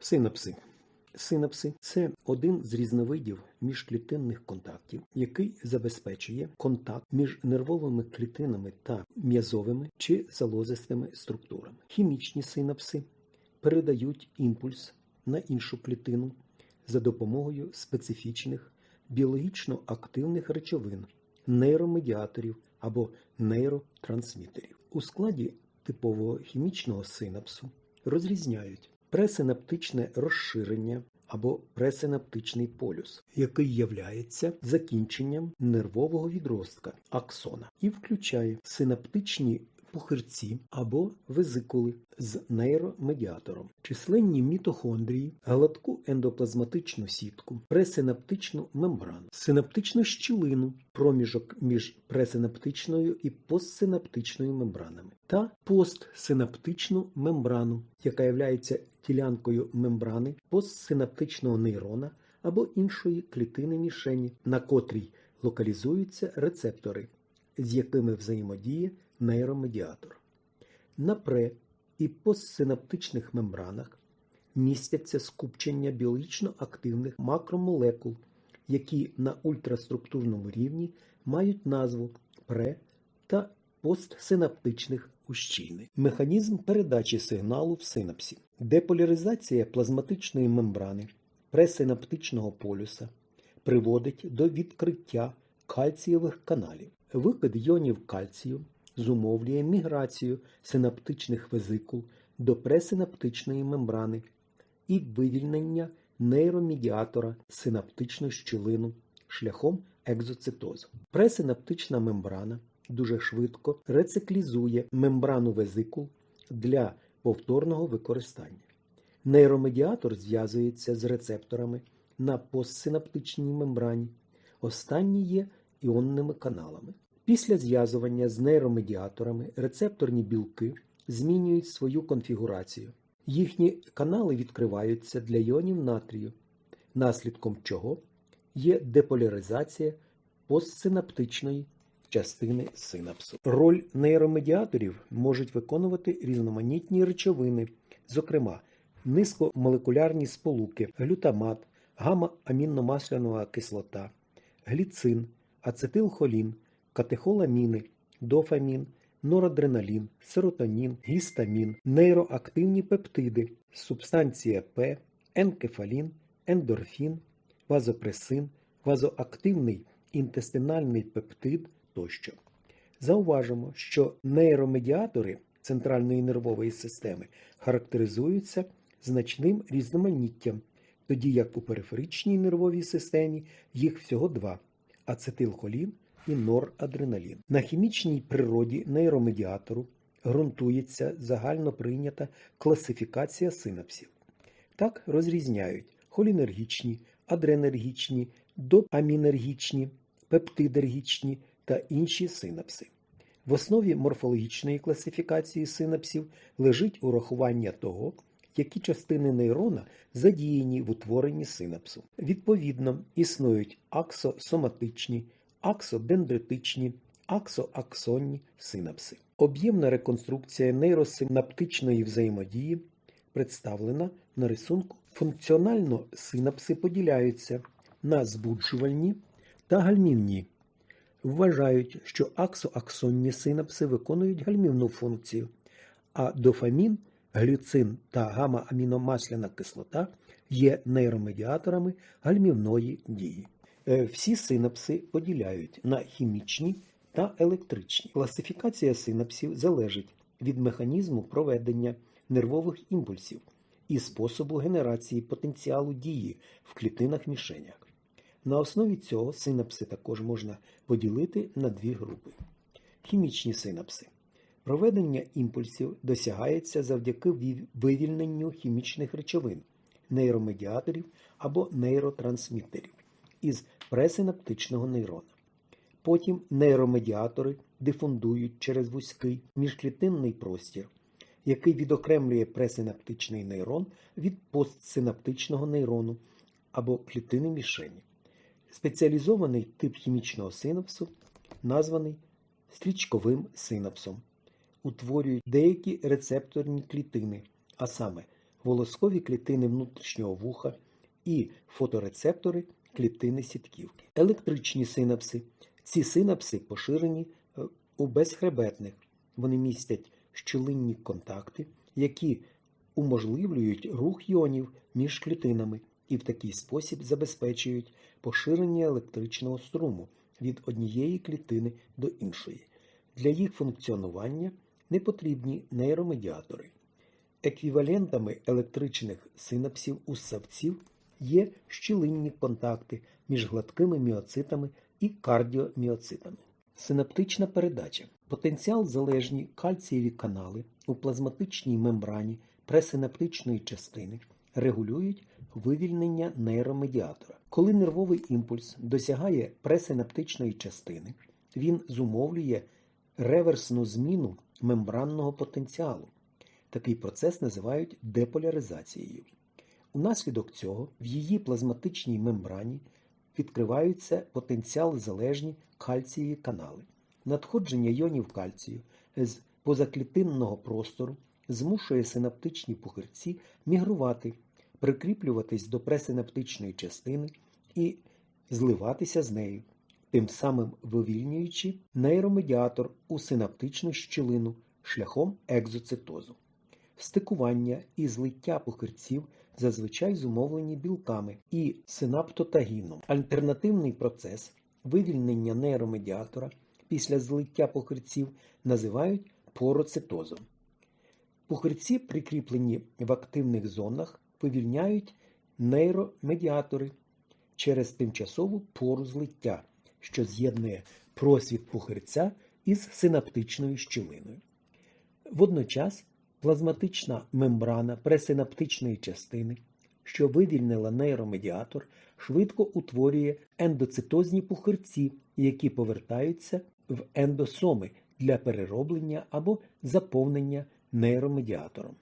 Синапси. Синапси це один з різновидів міжклітинних контактів, який забезпечує контакт між нервовими клітинами та м'язовими чи залозистими структурами. Хімічні синапси передають імпульс на іншу клітину за допомогою специфічних біологічно активних речовин, нейромедіаторів або нейротрансмітерів. У складі типового хімічного синапсу розрізняють пресинаптичне розширення або пресинаптичний полюс, який являється закінченням нервового відростка аксона і включає синаптичні пухирці або везикули з нейромедіатором, численні мітохондрії, гладку ендоплазматичну сітку, пресинаптичну мембрану, синаптичну щілину, проміжок між пресинаптичною і постсинаптичною мембранами, та постсинаптичну мембрану, яка є ділянкою мембрани постсинаптичного нейрона або іншої клітини мішені, на котрій локалізуються рецептори, з якими взаємодіє нейромедіатор. На пре і постсинаптичних мембранах містяться скупчення біологічно активних макромолекул, які на ультраструктурному рівні мають назву пре та постсинаптичних ущільнень. Механізм передачі сигналу в синапсі. Деполяризація плазматичної мембрани пресинаптичного полюса приводить до відкриття кальцієвих каналів. Викид йонів кальцію зумовлює міграцію синаптичних везикул до пресинаптичної мембрани і вивільнення нейромедіатора синаптичну щілину шляхом екзоцитозу. Пресинаптична мембрана дуже швидко рециклізує мембрану везикул для повторного використання. Нейромедіатор зв'язується з рецепторами на постсинаптичній мембрані. Останні є іонними каналами. Після зв'язування з нейромедіаторами рецепторні білки змінюють свою конфігурацію. Їхні канали відкриваються для іонів натрію, наслідком чого є деполяризація постсинаптичної частини синапсу. Роль нейромедіаторів можуть виконувати різноманітні речовини, зокрема низькомолекулярні сполуки, глютамат, гамма-амінномаслянова кислота, гліцин, ацетилхолін, катехоламіни, дофамін, норадреналін, серотонін, гістамін, нейроактивні пептиди, субстанція П, енкефалін, ендорфін, вазопресин, вазоактивний інтестинальний пептид тощо. Зауважимо, що нейромедіатори центральної нервової системи характеризуються значним різноманіттям, тоді як у периферичній нервовій системі їх всього два ацетилхолін і норадреналін. На хімічній природі нейромедіатору ґрунтується загально прийнята класифікація синапсів. Так розрізняють холінергічні, адренергічні, допамінергічні, пептидергічні та інші синапси. В основі морфологічної класифікації синапсів лежить урахування того, які частини нейрона задіяні в утворенні синапсу. Відповідно, існують аксосоматичні, аксодендритичні, аксоаксонні синапси. Об'ємна реконструкція нейросинаптичної взаємодії представлена на рисунку. Функціонально синапси поділяються на збуджувальні та гальмівні. Вважають, що аксоаксонні синапси виконують гальмівну функцію, а дофамін, глюцин та гамма-аміномасляна кислота є нейромедіаторами гальмівної дії. Е, Всі синапси поділяють на хімічні та електричні. Класифікація синапсів залежить від механізму проведення нервових імпульсів і способу генерації потенціалу дії в клітинах мішенях. На основі цього синапси також можна поділити на дві групи. Хімічні синапси. Проведення імпульсів досягається завдяки вивільненню хімічних речовин, нейромедіаторів або нейротрансмітерів із пресинаптичного нейрона. Потім нейромедіатори дифундують через вузький міжклітинний простір, який відокремлює пресинаптичний нейрон від постсинаптичного нейрону або клітини мішені. Спеціалізований тип хімічного синапсу названий стрічковим синапсом. Утворюють деякі рецепторні клітини, а саме волоскові клітини внутрішнього вуха і фоторецептори клітини сітківки. Електричні синапси. Ці синапси поширені е, у безхребетних. Вони містять щілинні контакти, які уможливлюють рух іонів між клітинами і в такий спосіб забезпечують поширення електричного струму від однієї клітини до іншої. Для їх функціонування не потрібні нейромедіатори. Еквівалентами електричних синапсів у ссавців є щілинні контакти між гладкими міоцитами і кардіоміоцитами. Синаптична передача. Потенціал залежні кальцієві канали у плазматичній мембрані пресинаптичної частини регулюють вивільнення нейромедіатора. Коли нервовий імпульс досягає пресинаптичної частини, він зумовлює реверсну зміну мембранного потенціалу. Такий процес називають деполяризацією. Унаслідок цього в її плазматичній мембрані відкриваються потенціал залежні кальцієві канали. Надходження іонів кальцію з позаклітинного простору змушує синаптичні пухирці мігрувати, прикріплюватись до пресинаптичної частини і зливатися з нею, тим самим вивільнюючи нейромедіатор у синаптичну щілину шляхом екзоцитозу. Стикування і злиття пухирців зазвичай зумовлені білками і синаптотагіном. Альтернативний процес вивільнення нейромедіатора після злиття пухирців називають пороцитозом. Пухирці, прикріплені в активних зонах, вивільняють нейромедіатори через тимчасову пору злиття, що з'єднує просвіт пухирця із синаптичною щілиною. Водночас плазматична мембрана пресинаптичної частини, що вивільнила нейромедіатор, швидко утворює ендоцитозні пухирці, які повертаються в ендосоми для перероблення або заповнення нейромедіатором.